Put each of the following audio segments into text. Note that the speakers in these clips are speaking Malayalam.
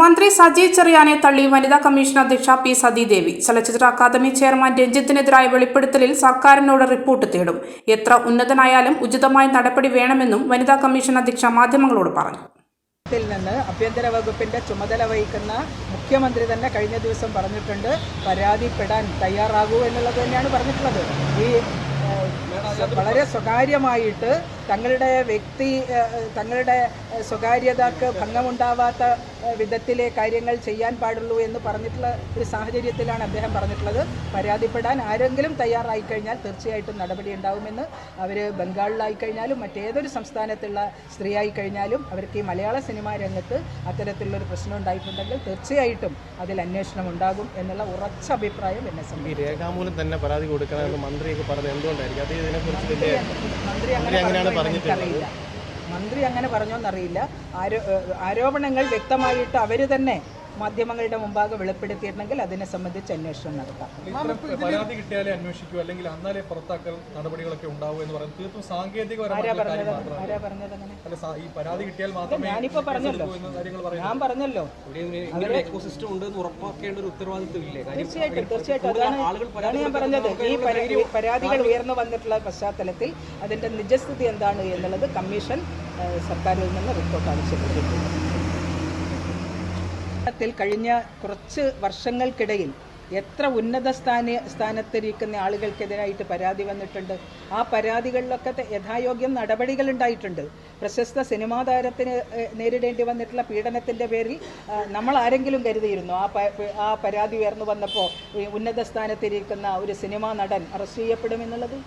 മന്ത്രി സജി ചെറിയാനെ തള്ളി വനിതാ കമ്മീഷൻ അധ്യക്ഷ പി സതീദേവി. ചലച്ചിത്ര അക്കാദമി ചെയർമാൻ രഞ്ജിത്തിനെതിരായ വെളിപ്പെടുത്തലിൽ സർക്കാരിനോട് റിപ്പോർട്ട് തേടും. എത്ര ഉന്നതനായാലും ഉചിതമായ നടപടി വേണമെന്നും വനിതാ കമ്മീഷൻ അധ്യക്ഷ മാധ്യമങ്ങളോട് പറഞ്ഞു. ത്തിൽ നിന്ന് ആഭ്യന്തര വകുപ്പിന്റെ ചുമതല വഹിക്കുന്ന മുഖ്യമന്ത്രി തന്നെ കഴിഞ്ഞ ദിവസം പറഞ്ഞിട്ടുണ്ട് പരാതിപ്പെടാൻ തയ്യാറാകൂ എന്നുള്ളത് തന്നെയാണ് പറഞ്ഞിട്ടുള്ളത്. ഈ വളരെ സ്വകാര്യമായിട്ട് തങ്ങളുടെ വ്യക്തി തങ്ങളുടെ സ്വകാര്യതക്ക് ഭംഗമുണ്ടാവാത്ത വിധത്തിലെ കാര്യങ്ങൾ ചെയ്യാൻ പാടുള്ളൂ എന്ന് പറഞ്ഞിട്ടുള്ള ഒരു സാഹചര്യത്തിലാണ് അദ്ദേഹം പറഞ്ഞിട്ടുള്ളത്. പരാതിപ്പെടാൻ ആരെങ്കിലും തയ്യാറായി കഴിഞ്ഞാൽ തീർച്ചയായിട്ടും നടപടി ഉണ്ടാവുമെന്ന് അവർ ബംഗാളിലായി കഴിഞ്ഞാലും മറ്റേതൊരു സംസ്ഥാനത്തുള്ള സ്ത്രീ ആയി കഴിഞ്ഞാലും അവർക്ക് ഈ മലയാള സിനിമാ രംഗത്ത് അത്തരത്തിലുള്ളൊരു പ്രശ്നം ഉണ്ടായിട്ടുണ്ടെങ്കിൽ തീർച്ചയായിട്ടും അതിൽ അന്വേഷണം ഉണ്ടാകും എന്നുള്ള ഉറച്ച അഭിപ്രായം എന്നെ സംബന്ധിച്ചു. രേഖാമൂലം തന്നെ പരാതി കൊടുക്കണമെന്ന് മന്ത്രിയൊക്കെ പറഞ്ഞത് എന്തുകൊണ്ടായിരിക്കും? അത് ഇതിനെക്കുറിച്ച് മന്ത്രി അങ്ങനെ അങ്ങനെയാണ് പറഞ്ഞോ എന്ന് എനിക്കറിയില്ല. മന്ത്രി അങ്ങനെ പറഞ്ഞോന്നറിയില്ല. ആരോ ആരോപണങ്ങൾ വ്യക്തമായിട്ട് അവർ തന്നെ മാധ്യമങ്ങളുടെ മുമ്പാകെ വെളിപ്പെടുത്തിയിട്ടുണ്ടെങ്കിൽ അതിനെ സംബന്ധിച്ച് അന്വേഷണം നടത്താം. പരാതി കിട്ടിയാലേ അന്വേഷിക്കൂ. അല്ലെങ്കിൽ അന്നാലേ പുറത്താക്കൽ നടപടികളൊക്കെ ഉണ്ടാവൂ എന്ന് പറയുന്നത് തീർത്തും സാങ്കേതികപരമായ ഈ പരാതി കിട്ടിയാൽ മാത്രമേ ഞാനിപ്പോ പറഞ്ഞല്ലോ. ഞാൻ പറഞ്ഞല്ലോ. എക്കോസിസ്റ്റം ഉണ്ട് എന്ന് ഉറപ്പാക്കേണ്ട ഒരു ഉത്തരവാദിത്വം ഇല്ലേ? കാര്യം തീർച്ചയായിട്ടും തീർച്ചയായിട്ടും. അതാണ് ഞാൻ പറഞ്ഞത്. ഈ പരാ- പരാതികൾ ഉയർന്നു വന്നിട്ടുള്ള പശ്ചാത്തലത്തിൽ അതിന്റെ നിജസ്ഥിതി എന്താണ് എന്നുള്ളത് കമ്മീഷൻ സർക്കാരിൽ നിന്ന് റിപ്പോർട്ട് ആവശ്യപ്പെട്ടിട്ടുണ്ട്. ത്തിൽ കഴിഞ്ഞ കുറച്ച് വർഷങ്ങൾക്കിടയിൽ എത്ര ഉന്നത സ്ഥാന സ്ഥാനത്തിരിക്കുന്ന ആളുകൾക്കെതിരായിട്ട് പരാതി വന്നിട്ടുണ്ട്. ആ പരാതികളിലൊക്കെ യഥായോഗ്യം നടപടികൾ ഉണ്ടായിട്ടുണ്ട് പ്രശസ്ത സിനിമാ താരത്തിന് നേരിടേണ്ടി വന്നിട്ടുള്ള പീഡനത്തിന്റെ പേരിൽ നമ്മൾ ആരെങ്കിലും കരുതിയിരുന്നു. ആ ആ പരാതി ഉയർന്നു വന്നപ്പോൾ ഉന്നത സ്ഥാനത്തിരിക്കുന്ന ഒരു സിനിമാ നടൻ അറസ്റ്റ് ചെയ്യപ്പെടുമെന്നുള്ളത്?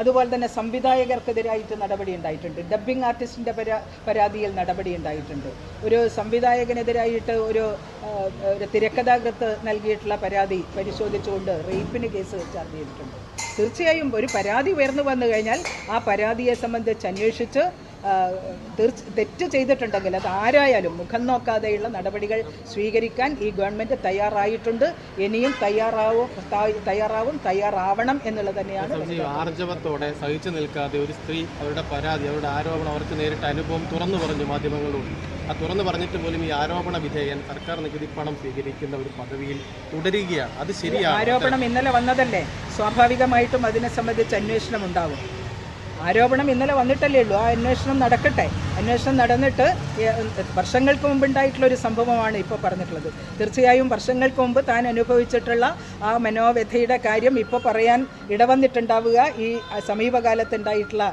അതുപോലെ തന്നെ സംവിധായകർക്കെതിരായിട്ട് നടപടി ഉണ്ടായിട്ടുണ്ട്. ഡബ്ബിംഗ് ആർട്ടിസ്റ്റിന്റെ പരാ പരാതിയിൽ നടപടി ഉണ്ടായിട്ടുണ്ട്. ഒരു സംവിധായകനെതിരായിട്ട് ഒരു ഒരു തിരക്കഥാകൃത്ത് നൽകിയിട്ടുള്ള പരാതി പരിശോധിച്ചുകൊണ്ട് റേപ്പിന് കേസ് ചാർജ് ചെയ്തിട്ടുണ്ട്. തീർച്ചയായും ഒരു പരാതി ഉയർന്നു വന്നു കഴിഞ്ഞാൽ ആ പരാതിയെ സംബന്ധിച്ച് അന്വേഷിച്ച് തീർച്ച തെറ്റ് ചെയ്തിട്ടുണ്ടെങ്കിൽ അത് ആരായാലും മുഖം നോക്കാതെയുള്ള നടപടികൾ സ്വീകരിക്കാൻ ഈ ഗവൺമെന്റ് തയ്യാറായിട്ടുണ്ട്. ഇനിയും തയ്യാറാവും തയ്യാറാവും തയ്യാറാവണം എന്നുള്ളത് തന്നെയാണ് ആർജവത്തോടെ സഹിച്ചു നിൽക്കാതെ ഒരു സ്ത്രീ അവരുടെ പരാതി അവരുടെ ആരോപണം അവർക്ക് നേരിട്ട അനുഭവം തുറന്നു പറഞ്ഞു മാധ്യമങ്ങളോട്. ആ തുറന്നു പറഞ്ഞിട്ട് പോലും ഈ ആരോപണ വിധേയൻ സർക്കാർ നികുതി പണം സ്വീകരിക്കുന്ന ഒരു പദവിയിൽ തുടരുകയാണ്. അത് ശരിയാണ്. ആരോപണം ഇന്നലെ വന്നതല്ലേ? സ്വാഭാവികമായിട്ടും അതിനെ സംബന്ധിച്ച് അന്വേഷണം ഉണ്ടാവും. ആരോപണം ഇന്നലെ വന്നിട്ടല്ലേ ഉള്ളൂ. ആ അന്വേഷണം നടക്കട്ടെ. അന്വേഷണം നടന്നിട്ട് വർഷങ്ങൾക്ക് മുമ്പ് ഉണ്ടായിട്ടുള്ള ഒരു സംഭവമാണ് ഇപ്പോൾ പറഞ്ഞിട്ടുള്ളത്. തീർച്ചയായും വർഷങ്ങൾക്ക് മുമ്പ് താൻ അനുഭവിച്ചിട്ടുള്ള ആ മനോവ്യഥയുടെ കാര്യം ഇപ്പോൾ പറയാൻ ഇടവന്നിട്ടുണ്ടാവുക. ഈ സമീപകാലത്തുണ്ടായിട്ടുള്ള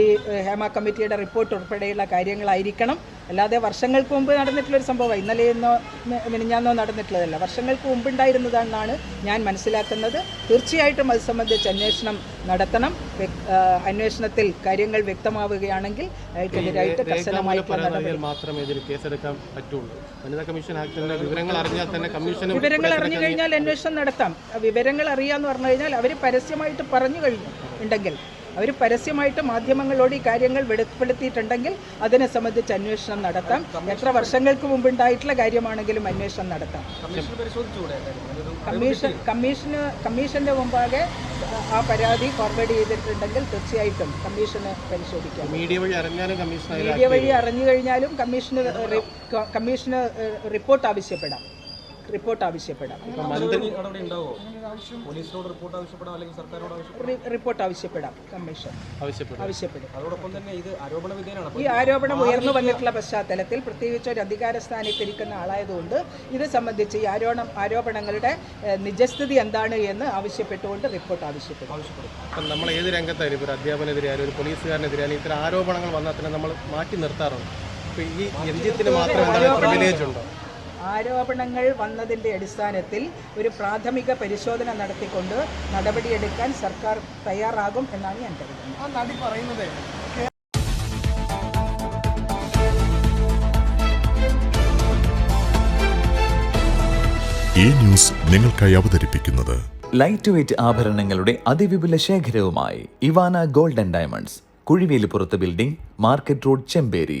ഈ ഹേമ കമ്മിറ്റിയുടെ റിപ്പോർട്ട് ഉൾപ്പെടെയുള്ള കാര്യങ്ങളായിരിക്കണം. അല്ലാതെ വർഷങ്ങൾക്ക് മുമ്പ് നടന്നിട്ടുള്ള ഒരു സംഭവമാണ്. ഇന്നലെ ഇന്നോ മിനിഞ്ഞാന്നോ നടന്നിട്ടുള്ളതല്ല. വർഷങ്ങൾക്ക് മുമ്പ് ഉണ്ടായിരുന്നതാണെന്നാണ് ഞാൻ മനസ്സിലാക്കുന്നത്. തീർച്ചയായിട്ടും അത് സംബന്ധിച്ച് അന്വേഷണം നടത്തണം. അന്വേഷണത്തിൽ കാര്യങ്ങൾ വ്യക്തമാവുകയാണെങ്കിൽ അയാൾക്കെതിരായിട്ട് കർശനമായിട്ടുള്ള മാത്രമേ ഇതിൽ കേസെടുക്കാൻ പറ്റുള്ളൂ. വനിതാ കമ്മീഷൻ ആക്ടിന്റെ വിവരങ്ങൾ അറിഞ്ഞാൽ തന്നെ വിവരങ്ങൾ അറിഞ്ഞു കഴിഞ്ഞാൽ അന്വേഷണം നടത്താം. വിവരങ്ങൾ അറിയാന്ന് പറഞ്ഞു കഴിഞ്ഞാൽ അവർ പരസ്യമായിട്ട് പറഞ്ഞു കഴിഞ്ഞു ഉണ്ടെങ്കിൽ അവർ പരസ്യമായിട്ട് മാധ്യമങ്ങളോട് ഈ കാര്യങ്ങൾ വെളിപ്പെടുത്തിയിട്ടുണ്ടെങ്കിൽ അതിനെ സംബന്ധിച്ച് അന്വേഷണം നടത്താം. എത്ര വർഷങ്ങൾക്ക് മുമ്പ് ഉണ്ടായിട്ടുള്ള കാര്യമാണെങ്കിലും അന്വേഷണം നടത്താം. കമ്മീഷൻ കമ്മീഷന് കമ്മീഷന്റെ മുമ്പാകെ ആ പരാതി ഫോർവേഡ് ചെയ്തിട്ടുണ്ടെങ്കിൽ തീർച്ചയായിട്ടും കമ്മീഷന് പരിശോധിക്കാം. മീഡിയ വഴി അറിഞ്ഞാലും മീഡിയ വഴി അറിഞ്ഞു കഴിഞ്ഞാലും കമ്മീഷന് കമ്മീഷന് റിപ്പോർട്ട് ആവശ്യപ്പെടാം. റിപ്പോർട്ട് ആവശ്യപ്പെടാം. റിപ്പോർട്ട് ആവശ്യപ്പെടാം അല്ലെങ്കിൽ സർക്കാരോട് ആവശ്യപ്പെടാം? റിപ്പോർട്ട് ആവശ്യപ്പെടാം കമ്മീഷൻ. ആവശ്യപ്പെടും. ആവശ്യപ്പെടും. അതോടൊപ്പം തന്നെ ഇത് ആരോപണ വിധേയനാണ്. ഈ ആരോപണം ഉയർന്നു വന്നിട്ടുള്ള പശ്ചാത്തലത്തിൽ പ്രത്യേകിച്ച് ഒരു അധികാര സ്ഥാനത്തിരിക്കുന്ന ആളായതുകൊണ്ട് ഇത് സംബന്ധിച്ച് ഈ ആരോപണം ആരോപണങ്ങളുടെ നിജസ്ഥിതി എന്താണ് എന്ന് ആവശ്യപ്പെട്ടുകൊണ്ട് റിപ്പോർട്ട് ആവശ്യപ്പെടും. നമ്മൾ ഏത് രംഗത്തായാലും ഒരു അധ്യാപനെതിരായാലും ഒരു പോലീസുകാരനെതിരായാലും ഇത്തരം ആരോപണങ്ങൾ വന്നാൽ തന്നെ നമ്മൾ മാറ്റി നിർത്താറുണ്ട്. അപ്പോൾ ഈ രഞ്ജിത്തിന് മാത്രം എന്താണ് പ്രിവിലേജ് ഉണ്ടോ? ആരോപണങ്ങൾ വന്നതിന്റെ അടിസ്ഥാനത്തിൽ ഒരു പ്രാഥമിക പരിശോധന നടത്തിക്കൊണ്ട് നടപടിയെടുക്കാൻ സർക്കാർ തയ്യാറാകും എന്നാണ് ഞാൻ കരുതുന്നത്. ആ നടി പറയുന്നത് ഈ ന്യൂസ് നിങ്ങൾക്കായി അവതരിപ്പിക്കുന്നത് ലൈറ്റ് വെയ്റ്റ് ആഭരണങ്ങളുടെ അതിവിപുല ശേഖരവുമായി Ivana golden diamonds കുഴിവേലിപ്പുറത്ത് building market road Chemperi.